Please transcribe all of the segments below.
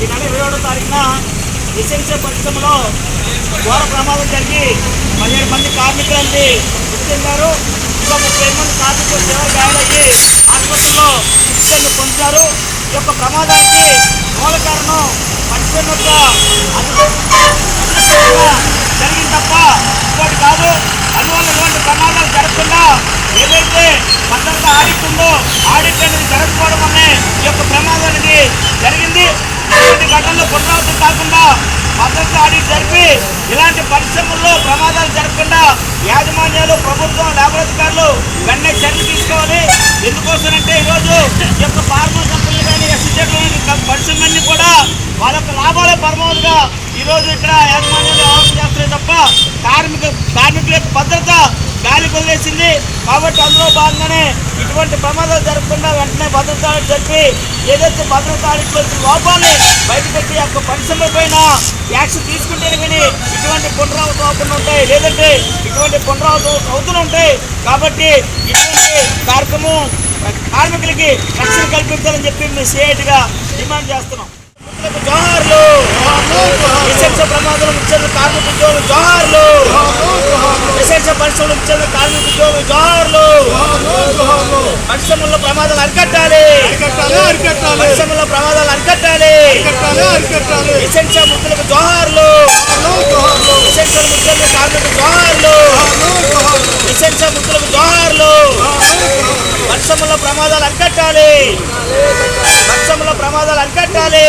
ఈ నడిపిరవడం తారీఖున ఎసెన్షియల్ పరిశ్రమలో ఘోర ప్రమాదం జరిగి పదిహేడు మంది కార్మికులంది మృతి చెందారు ఇంకా ముప్పై మంది కార్మికులు తీవ్ర గాయాలయ్యి ఆసుపత్రిలో చికిత్సలు పొందారు. ఈ యొక్క ప్రమాదానికి మూల కారణం పరిశ్రమ యొక్క జరిగింది తప్ప ఇంకోటి కాదు. అందువల్ల ఇటువంటి ప్రమాదాలు జరగకుండా ఏదైతే భద్రత ఆడిస్తుందో ఉందో ఆడిట్ అనేది జరగకపోవడం వల్లే ఈ యొక్క ప్రమాదం అనేది జరిగింది ఇటువంటి ఘటనలు పునరావృతం కాకుండా భద్రత ఆడిట్ జరిపి ఇలాంటి పరిశ్రమల్లో ప్రమాదాలు జరగకుండా యాజమాన్యాలు ప్రభుత్వం లాభాధికారులు వెంటనే చర్యలు తీసుకోవాలి. ఎందుకోసమంటే ఈరోజు ఈ యొక్క ఫార్మా కంపెనీలు కానీ ఎస్సీజెడ్ పరిశ్రమలన్నీ కూడా వాళ్ళ యొక్క లాభాలే పరమావధిగా ఈరోజు ఇక్కడ యాజమాన్యాలు వ్యవహారం చేస్తున్నాయి తప్ప కార్మిక కార్మికుల యొక్క భద్రత గాలి వదిలేసింది కాబట్టి అందులో భాగంగానే ఇటువంటి ప్రమాదాలు జరగకుండా వెంటనే భద్రత ఆడిట్ జరిపి ఏదైతే భద్రత ఆడిట్లో వచ్చిన లోపాలని బయటపెట్టి ఆ యొక్క పరిశ్రమ పైన యాక్షన్ తీసుకుంటేనే కానీ ఇటువంటి పునరావృతం అవ్వకుండా ఉంటాయి. లేదంటే ఇటువంటి పునరావృతం అవుతూనే ఉంటాయి. కాబట్టి ఇటువంటి కార్యక్రమం కార్మికులకి రక్షణ కల్పించాలని చెప్పి మేము సిఐటిగా డిమాండ్ చేస్తున్నాం. జోహార్లు విశేష ప్రమాదాలు ముచ్చిన కార్మిక ఉద్యోగులు జోహార్లు పరిశ్రమలు ముచ్చిన కార్మిక ఉద్యోగులు జోహార్లు. పరిశ్రమల్లో ప్రమాదాలు అరికట్టాలి. పరిశ్రమల్లో ప్రమాదాలు అరికట్టాలి. విశేష ముక్కులకు జోహార్లు. విశేష ముఖ్యులకు కార్మిక జోహార్లు. విశేష ముక్కులకు జోహార్లు. పరిశ్రమల్లో ప్రమాదాలు అరికట్టాలి. పరిశ్రమల్లో ప్రమాదాలు అరికట్టాలి.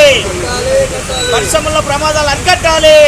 పరిశ్రమల్లో ప్రమాదాలు అరికట్టాలి.